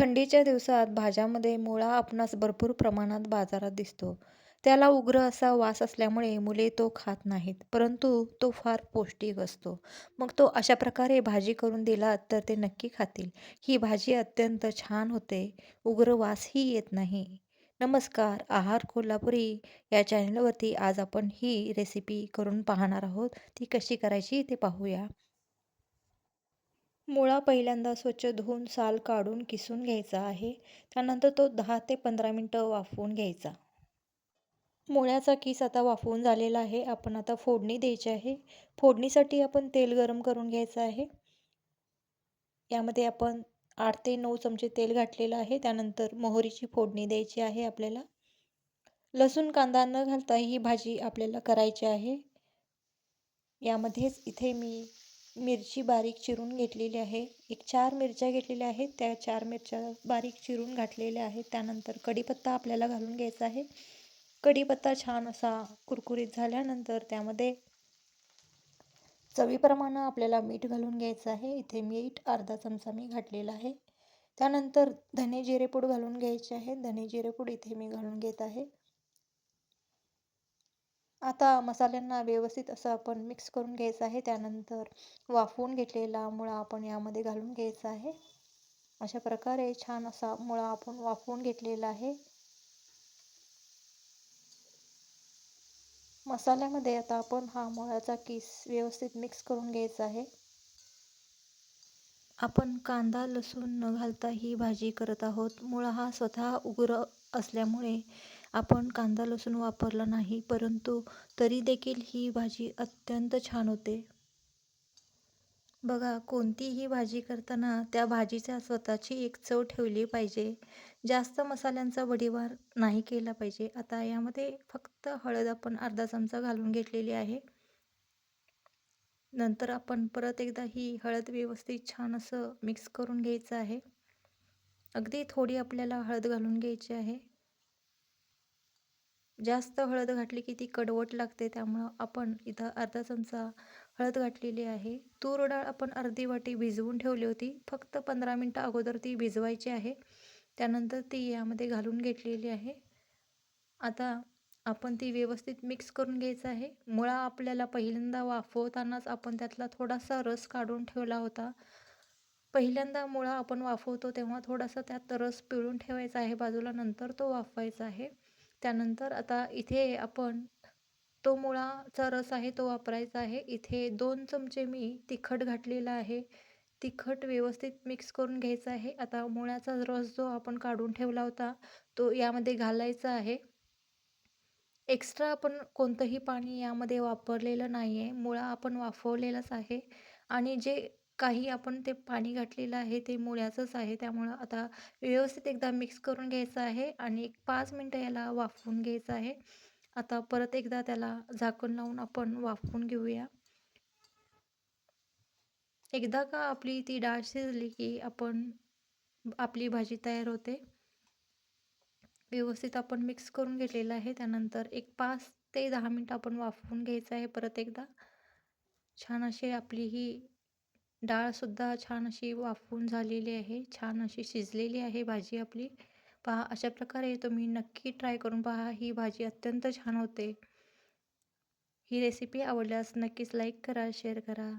थंडीच्या दिवसात भाज्यामध्ये मुळा आपणास भरपूर प्रमाणात बाजारात दिसतो. त्याला उग्र असा वास असल्यामुळे मुले तो खात नाहीत, परंतु तो फार पौष्टिक असतो. मग तो अशा प्रकारे भाजी करून दिला तर ते नक्की खातील. ही भाजी अत्यंत छान होते, उग्र वासही येत नाही. नमस्कार, आहार कोल्हापुरी या चॅनलवरती आज आपण ही रेसिपी करून पाहणार आहोत. ती कशी करायची ते पाहूया. मुळा पहिल्यांदा स्वच्छ धुवून साल काढून किसून घ्यायचा आहे. त्यानंतर तो दहा ते पंधरा मिनटं वाफवून घ्यायचा. मुळ्याचा किस आता वाफवून झालेला आहे. आपण आता फोडणी द्यायची आहे. फोडणीसाठी आपण तेल गरम करून घ्यायचं आहे. यामध्ये आपण आठ ते नऊ चमचे तेल घातलेलं आहे. त्यानंतर मोहरीची फोडणी द्यायची आहे आपल्याला. लसूण कांदा न घालता ही भाजी आपल्याला करायची आहे. यामध्येच इथे मी मिरची बारीक चिरून घेतलेली आहे. एक चार मिरच्या घेतलेल्या आहेत. त्या चार मिरच्या बारीक चिरून घातलेल्या आहेत. त्यानंतर कढीपत्ता आपल्याला घालून घ्यायचा आहे. कढीपत्ता छान असा कुरकुरीत झाल्यानंतर त्यामध्ये चवीप्रमाणे आपल्याला मीठ घालून घ्यायचं आहे. इथे मीठ अर्धा चमचा मी घातलेला आहे. त्यानंतर धने जिरेपूड घालून घ्यायचे आहे. धने जिरेपूड इथे मी घालून घेत आहे. आता मसाल्यांना व्यवस्थित असं आपण मिक्स करून घ्यायचं आहे. त्यानंतर वाफवून घेतलेला मुळा आपण यामध्ये घालून घ्यायचा आहे. अशा प्रकारे छान असा मुळा आपण वाफवून घेतलेला आहे. मसाल्यामध्ये आता आपण हा मुळाचा किस व्यवस्थित मिक्स करून घ्यायचा आहे. आपण कांदा लसूण न घालता ही भाजी करत आहोत. मुळा हा स्वतः उग्र असल्यामुळे आपण कांदा लसूण वापरला नाही, परंतु तरी देखील ही भाजी अत्यंत छान होते. बघा कोणतीही भाजी करताना त्या भाजीचा स्वतःची एक चव ठेवली पाहिजे. जास्त मसाल्यांचा वडीवार नाही केला पाहिजे. आता यामध्ये फक्त हळद आपण अर्धा चमचा घालून घेतलेली आहे. नंतर आपण परत एकदा ही हळद व्यवस्थित छान असं मिक्स करून घ्यायचं आहे. अगदी थोडी आपल्याला हळद घालून घ्यायची आहे. जास्त हळद घातली की ती कडवट लागते त्यामुळं आपण इथं अर्धा चमचा हळद घातलेली आहे. तूर डाळ आपण अर्धी वाटी भिजवून ठेवली होती. फक्त पंधरा मिनटं अगोदर ती भिजवायची आहे. त्यानंतर ती यामध्ये घालून घेतलेली आहे. आता आपण ती व्यवस्थित मिक्स करून घ्यायचं आहे. मुळा आपल्याला पहिल्यांदा वाफवतानाच आपण त्यातला थोडासा रस काढून ठेवला होता. पहिल्यांदा मुळा आपण वाफवतो तेव्हा थोडासा त्यात रस पिळून ठेवायचा आहे बाजूला, नंतर तो वाफवायचा आहे. त्यानंतर आता इथे आपण तो मुळाचा रस आहे तो वापरायचा आहे. इथे दोन चमचे मी तिखट घातलेलं आहे. तिखट व्यवस्थित मिक्स करून घ्यायचं आहे. आता मुळ्याचा रस जो आपण काढून ठेवला होता तो यामध्ये घालायचा आहे. एक्स्ट्रा आपण कोणतंही पाणी यामध्ये वापरलेलं नाही आहे. मुळा आपण वाफवलेलाच आहे आणि जे काही आपण ते पाणी घातलेलं आहे ते मुळ्याचंच आहे. त्यामुळं आता व्यवस्थित एकदा मिक्स करून घ्यायचं आहे आणि एक पाच मिनटं याला वाफवून घ्यायचं आहे. आता परत एकदा त्याला झाकण लावून आपण वाफवून घेऊया. एकदा का आपली ती डाळ शिजली की आपण आपली भाजी तयार होते. व्यवस्थित आपण मिक्स करून घेतलेलं आहे. त्यानंतर एक पाच ते दहा मिनटं आपण वाफवून घ्यायचं आहे परत एकदा. छान अशी आपली ही डाळसुद्धा छान अशी वाफवून झालेली आहे. छान अशी शिजलेली आहे भाजी आपली. पहा अशा प्रकारे तुम्ही नक्की ट्राय करून पहा. ही भाजी अत्यंत छान होते. ही रेसिपी आवडल्यास नक्कीच लाईक करा, शेअर करा.